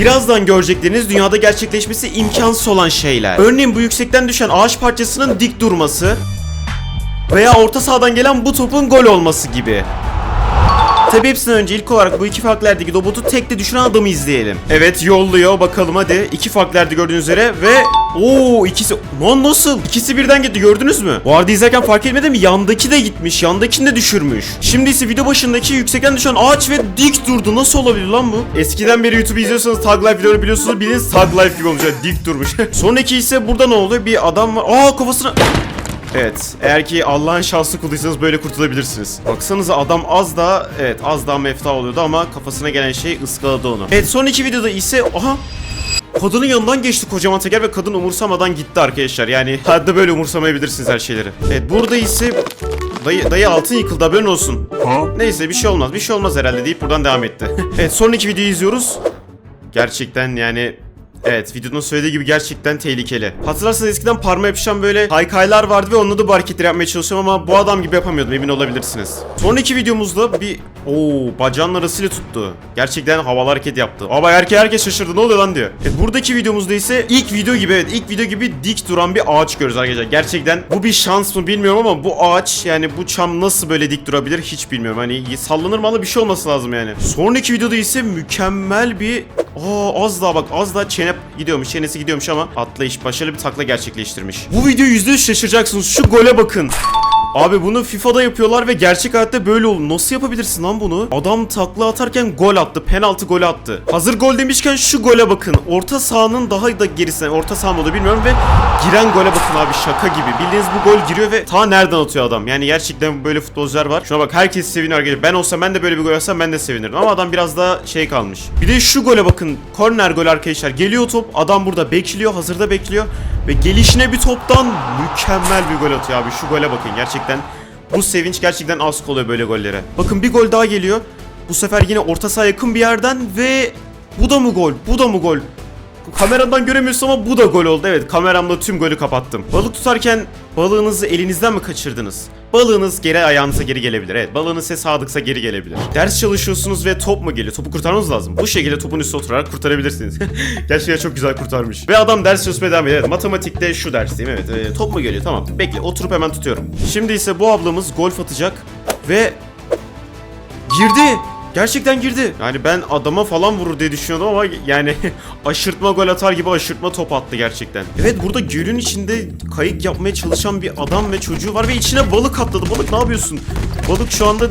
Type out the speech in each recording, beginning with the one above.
Birazdan görecekleriniz dünyada gerçekleşmesi imkansız olan şeyler. Örneğin bu yüksekten düşen ağaç parçasının dik durması veya orta sahadan gelen bu topun gol olması gibi. Tabi hepsinden önce ilk olarak bu iki farklı yerdeki robotu tekte düşüren adamı izleyelim. Evet yolluyor bakalım hadi. İki farklı yerde gördüğünüz üzere ve Oo ikisi lan nasıl? İkisi birden gitti gördünüz mü? Bu arada izlerken fark etmedim mi? Yandaki de gitmiş. Yandakini de düşürmüş. Şimdi ise video başındaki yüksekten düşen ağaç ve dik durdu. Nasıl olabilir lan bu? Eskiden beri YouTube izliyorsanız Tag Life videoları biliyorsunuz. Bilin Tag Life gibi olmuş. Yani dik durmuş. Sonraki ise burada ne oluyor? Bir adam var. Aa kafasına... Evet, eğer ki Allah'ın şanslı kuluysanız böyle kurtulabilirsiniz. Baksanıza adam az daha, evet az daha mefta oluyordu ama kafasına gelen şey ıskaladı onu. Evet son iki videoda ise, aha Kadının yanından geçti kocaman teker ve kadın umursamadan gitti arkadaşlar. Yani hatta böyle umursamayabilirsiniz her şeyleri. Evet burada ise dayı, dayı altın yıkıldı haberin olsun. Neyse bir şey olmaz bir şey olmaz herhalde deyip buradan devam etti. evet son iki videoyu izliyoruz. Gerçekten yani Evet videonun söylediği gibi gerçekten tehlikeli. Hatırlarsanız eskiden parmağa yapışan böyle kaykaylar vardı ve onunla da bu hareketleri yapmaya çalışıyorum ama bu adam gibi yapamıyordum emin olabilirsiniz. Sonraki videomuzda bir Oo bacağının arasıyla tuttu. Gerçekten havalı hareket yaptı. Ama herkes herkes şaşırdı ne oluyor lan diyor. Evet buradaki videomuzda ise ilk video gibi evet ilk video gibi dik duran bir ağaç görüyoruz arkadaşlar. Gerçekten bu bir şans mı bilmiyorum ama bu ağaç yani bu çam nasıl böyle dik durabilir hiç bilmiyorum. Hani sallanır mı bir şey olması lazım yani. Sonraki videoda ise mükemmel bir Aa az daha bak az daha çene gidiyormuş çenesi gidiyormuş ama atlayış başarılı bir takla gerçekleştirmiş. Bu video %100 şaşıracaksınız şu gole bakın. Abi bunu FIFA'da yapıyorlar ve gerçek hayatta böyle olur. Nasıl yapabilirsin lan bunu? Adam takla atarken gol attı. Penaltı golü attı. Hazır gol demişken şu gole bakın. Orta sahanın daha da gerisine. Orta saha mı bilmiyorum ve giren gole bakın abi şaka gibi. Bildiğiniz bu gol giriyor ve ta nereden atıyor adam? Yani gerçekten böyle futbolcular var. Şuna bak herkes seviniyor arkadaşlar. Ben olsam ben de böyle bir gol yapsam ben de sevinirdim. Ama adam biraz daha şey kalmış. Bir de şu gole bakın. Korner gol arkadaşlar. Geliyor top. Adam burada bekliyor. Hazırda bekliyor. Ve gelişine bir toptan mükemmel bir gol atıyor abi. Şu gole bakın gerçekten. Bu sevinç gerçekten az oluyor böyle gollere. Bakın bir gol daha geliyor. Bu sefer yine orta saha yakın bir yerden ve bu da mı gol? Bu da mı gol? Kameradan göremiyorsun ama bu da gol oldu. Evet kameramla tüm golü kapattım. Balık tutarken balığınızı elinizden mi kaçırdınız? Balığınız geri ayağınıza geri gelebilir. Evet balığınız size sadıksa geri gelebilir. Ders çalışıyorsunuz ve top mu geliyor? Topu kurtarmanız lazım. Bu şekilde topun üstüne oturarak kurtarabilirsiniz. Gerçekten çok güzel kurtarmış. Ve adam ders çalışmaya devam ediyor. Evet, matematikte şu dersteyim. Evet e, top mu geliyor? Tamam. Bekle oturup hemen tutuyorum. Şimdi ise bu ablamız golf atacak ve girdi. Gerçekten girdi. Yani ben adama falan vurur diye düşünüyordum ama yani aşırtma gol atar gibi aşırtma top attı gerçekten. Evet burada gölün içinde kayık yapmaya çalışan bir adam ve çocuğu var ve içine balık atladı. Balık ne yapıyorsun? Balık şu anda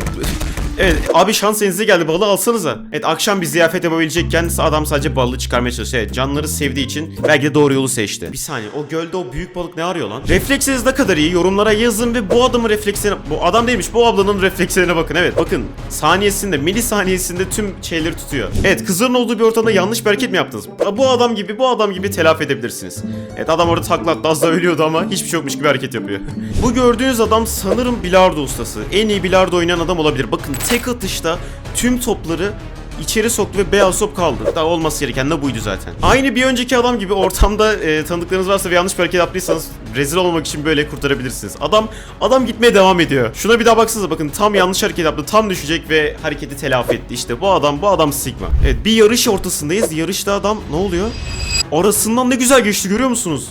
Evet abi şans elinize geldi balığı alsanıza. Evet akşam bir ziyafet yapabilecekken adam sadece balığı çıkarmaya çalışıyor. Evet canları sevdiği için belki de doğru yolu seçti. Bir saniye o gölde o büyük balık ne arıyor lan? Refleksiniz ne kadar iyi yorumlara yazın ve bu adamın reflekslerine... Bu adam değilmiş bu ablanın reflekslerine bakın. Evet bakın saniyesinde milisaniyesinde tüm şeyleri tutuyor. Evet kızların olduğu bir ortamda yanlış bir hareket mi yaptınız? Bu adam gibi bu adam gibi telafi edebilirsiniz. Evet adam orada takla attı az da ölüyordu ama hiçbir şey yokmuş gibi hareket yapıyor. bu gördüğünüz adam sanırım bilardo ustası. En iyi bilardo oynayan adam olabilir. Bakın tek atışta tüm topları içeri soktu ve beyaz top kaldı. Daha olması gereken de buydu zaten. Aynı bir önceki adam gibi ortamda e, tanıdıklarınız varsa ve yanlış bir hareket yaptıysanız rezil olmamak için böyle kurtarabilirsiniz. Adam adam gitmeye devam ediyor. Şuna bir daha baksanıza bakın tam yanlış hareket yaptı. Tam düşecek ve hareketi telafi etti. İşte bu adam bu adam Sigma. Evet bir yarış ortasındayız. Yarışta adam ne oluyor? Arasından ne güzel geçti görüyor musunuz?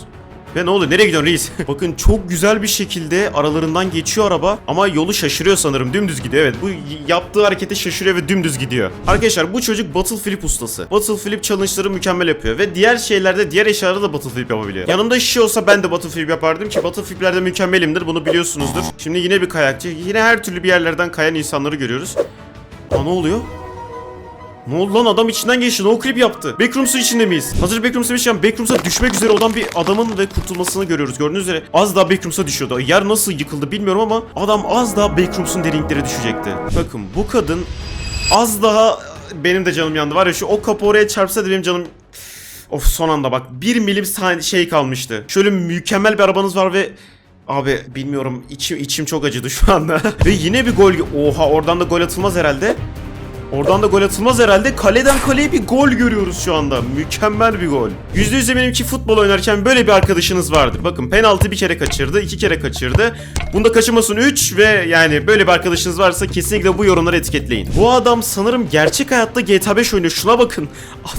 Ve ne oluyor? Nereye gidiyorsun reis? Bakın çok güzel bir şekilde aralarından geçiyor araba ama yolu şaşırıyor sanırım. Dümdüz gidiyor. Evet bu yaptığı harekete şaşırıyor ve dümdüz gidiyor. Arkadaşlar bu çocuk battle flip ustası. Battle flip challenge'ları mükemmel yapıyor ve diğer şeylerde diğer eşyalarda da battle flip yapabiliyor. Yanımda şişe olsa ben de battle flip yapardım ki battle fliplerde mükemmelimdir. Bunu biliyorsunuzdur. Şimdi yine bir kayakçı. Yine her türlü bir yerlerden kayan insanları görüyoruz. Aa ne oluyor? Ne oldu lan adam içinden geçti no clip yaptı. Backrooms'un içinde miyiz? Hazır Backrooms'a demişken Backrooms'a düşmek üzere olan bir adamın ve kurtulmasını görüyoruz. Gördüğünüz üzere az daha Backrooms'a düşüyordu. Yer nasıl yıkıldı bilmiyorum ama adam az daha Backrooms'un derinliklere düşecekti. Bakın bu kadın az daha benim de canım yandı. Var ya şu o kapı oraya çarpsa da benim canım Of son anda bak bir milim saniye şey kalmıştı. Şöyle mükemmel bir arabanız var ve Abi bilmiyorum içim içim çok acıdı şu anda. ve yine bir gol. Oha oradan da gol atılmaz herhalde. Oradan da gol atılmaz herhalde. Kaleden kaleye bir gol görüyoruz şu anda. Mükemmel bir gol. %100 eminim ki futbol oynarken böyle bir arkadaşınız vardır. Bakın penaltı bir kere kaçırdı, iki kere kaçırdı. Bunda kaçırmasın 3 ve yani böyle bir arkadaşınız varsa kesinlikle bu yorumları etiketleyin. Bu adam sanırım gerçek hayatta GTA 5 oynuyor. Şuna bakın.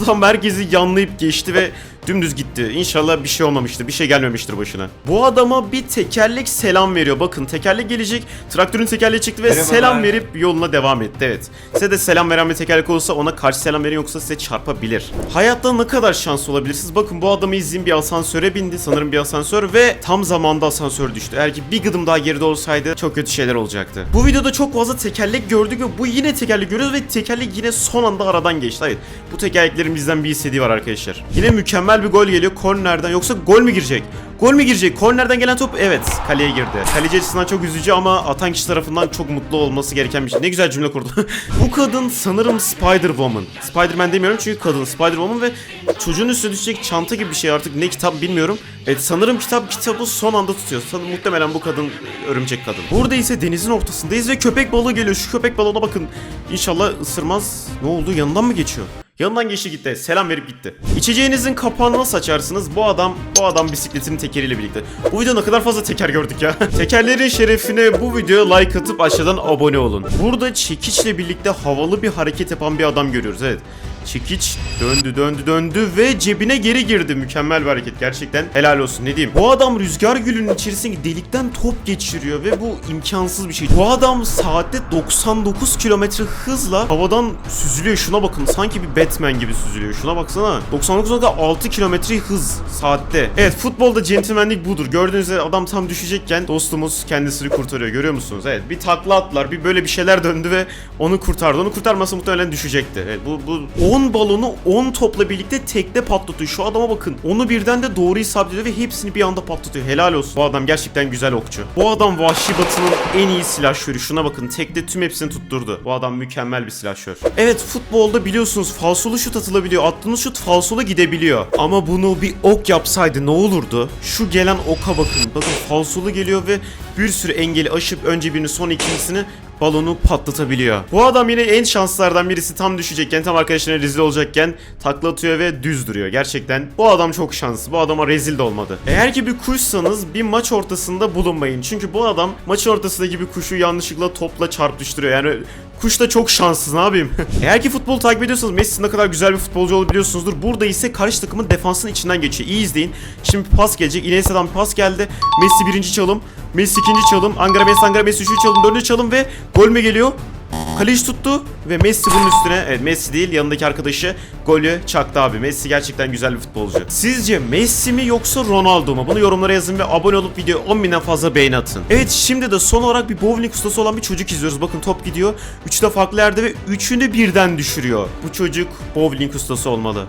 Adam herkesi yanlayıp geçti ve dümdüz gitti. İnşallah bir şey olmamıştır. Bir şey gelmemiştir başına. Bu adama bir tekerlek selam veriyor. Bakın tekerlek gelecek. Traktörün tekerleği çıktı ve Merhabalar. selam verip yoluna devam etti. Evet. Size de selam veren bir tekerlek olursa ona karşı selam verin yoksa size çarpabilir. Hayatta ne kadar şanslı olabilirsiniz? Bakın bu adamı izleyin bir asansöre bindi. Sanırım bir asansör ve tam zamanda asansör düştü. Eğer ki bir gıdım daha geride olsaydı çok kötü şeyler olacaktı. Bu videoda çok fazla tekerlek gördük ve bu yine tekerlek görüyoruz ve tekerlek yine son anda aradan geçti. Hayır. Bu tekerleklerin bizden bir istediği var arkadaşlar. Yine mükemmel bir gol geliyor. Kornerden yoksa gol mü girecek? Gol mü girecek? Kornerden gelen top evet kaleye girdi. Kaleci açısından çok üzücü ama atan kişi tarafından çok mutlu olması gereken bir şey. Ne güzel cümle kurdu. Bu kadın sanırım Spider-Woman. Spider-Man demiyorum çünkü kadın Spider-Woman ve çocuğun üstüne düşecek çanta gibi bir şey artık ne kitap bilmiyorum. Evet sanırım kitap kitabı son anda tutuyor. Sanırım muhtemelen bu kadın örümcek kadın. Burada ise denizin ortasındayız ve köpek balığı geliyor. Şu köpek balığına bakın. İnşallah ısırmaz. Ne oldu? Yanından mı geçiyor? Yanından geçti gitti. Selam verip gitti. İçeceğinizin kapağını nasıl açarsınız? Bu adam bu adam bisikletinin tekeriyle birlikte. Bu videoda ne kadar fazla teker gördük ya. Tekerlerin şerefine bu videoya like atıp aşağıdan abone olun. Burada çekiçle birlikte havalı bir hareket yapan bir adam görüyoruz. Evet. Çekiç döndü döndü döndü ve cebine geri girdi. Mükemmel bir hareket gerçekten. Helal olsun ne diyeyim. Bu adam rüzgar gülünün içerisindeki delikten top geçiriyor ve bu imkansız bir şey. Bu adam saatte 99 kilometre hızla havadan süzülüyor. Şuna bakın sanki bir Batman gibi süzülüyor. Şuna baksana. 99.6 kilometre hız saatte. Evet futbolda centilmenlik budur. Gördüğünüz üzere adam tam düşecekken dostumuz kendisini kurtarıyor. Görüyor musunuz? Evet bir takla attılar. Bir böyle bir şeyler döndü ve onu kurtardı. Onu kurtarmasa muhtemelen düşecekti. Evet bu, bu 10 balonu 10 topla birlikte tekte patlatıyor. Şu adama bakın. Onu birden de doğru isabetlediyor ve hepsini bir anda patlatıyor. Helal olsun. Bu adam gerçekten güzel okçu. Bu adam Vahşi Batı'nın en iyi silahşörü. Şuna bakın. Tekte tüm hepsini tutturdu. Bu adam mükemmel bir silahşör. Evet futbolda biliyorsunuz falsolu şut atılabiliyor. Attığınız şut falsolu gidebiliyor. Ama bunu bir ok yapsaydı ne olurdu? Şu gelen oka bakın. Bakın falsolu geliyor ve bir sürü engeli aşıp önce birini son ikincisini balonu patlatabiliyor. Bu adam yine en şanslardan birisi tam düşecekken tam arkadaşlarına rezil olacakken takla atıyor ve düz duruyor. Gerçekten bu adam çok şanslı. Bu adama rezil de olmadı. Eğer ki bir kuşsanız bir maç ortasında bulunmayın. Çünkü bu adam maçın ortasındaki bir kuşu yanlışlıkla topla çarpıştırıyor. Yani Kuş da çok şanssız ne yapayım? Eğer ki futbol takip ediyorsanız Messi ne kadar güzel bir futbolcu olduğunu biliyorsunuzdur. Burada ise karşı takımın defansının içinden geçiyor. İyi izleyin. Şimdi pas gelecek. Iniesta'dan pas geldi. Messi birinci çalım. Messi ikinci çalım. Angara Messi, Angara Messi üçüncü çalım, dördüncü çalım ve gol mü geliyor? Kaleci tuttu ve Messi bunun üstüne, evet Messi değil yanındaki arkadaşı golü çaktı abi. Messi gerçekten güzel bir futbolcu. Sizce Messi mi yoksa Ronaldo mu? Bunu yorumlara yazın ve abone olup video 10 binden fazla beğeni atın. Evet şimdi de son olarak bir bowling ustası olan bir çocuk izliyoruz. Bakın top gidiyor. Üçü de farklı yerde ve üçünü birden düşürüyor. Bu çocuk bowling ustası olmalı.